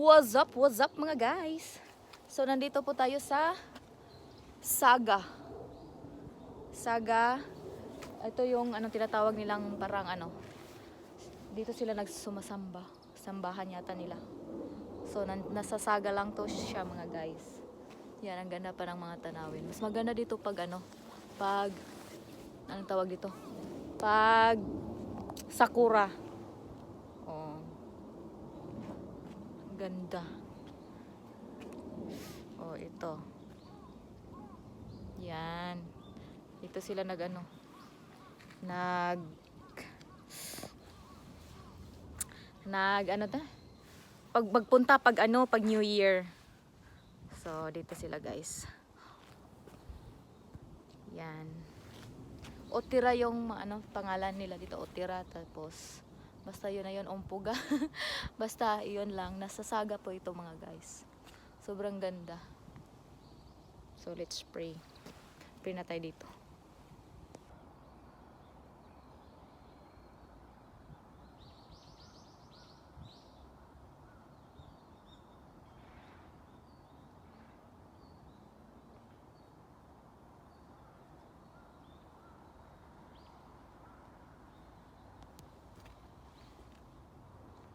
What's up, what's up mga guys? So nandito po tayo sa Saga. Saga. Ito yung anong tinatawag nilang parang ano. Dito sila nagsumasamba. Sambahan yata nila. So nan- nasa Saga lang to siya mga guys. Yan, ang ganda pa ng mga tanawin. Mas maganda dito pag ano, pag, anong tawag dito? Pag sakura. Oh. Ganda. Oh, ito. Yan. Ito sila nag ano. Nag nag ano ta? Pag pagpunta pag ano, pag New Year. So, dito sila guys. Yan. Otira yung ano, pangalan nila dito, Otira. Tapos, basta yun na yun, Ompuga. basta, yun lang. Nasa saga po ito mga guys. Sobrang ganda. So, let's pray. Pray na tayo dito.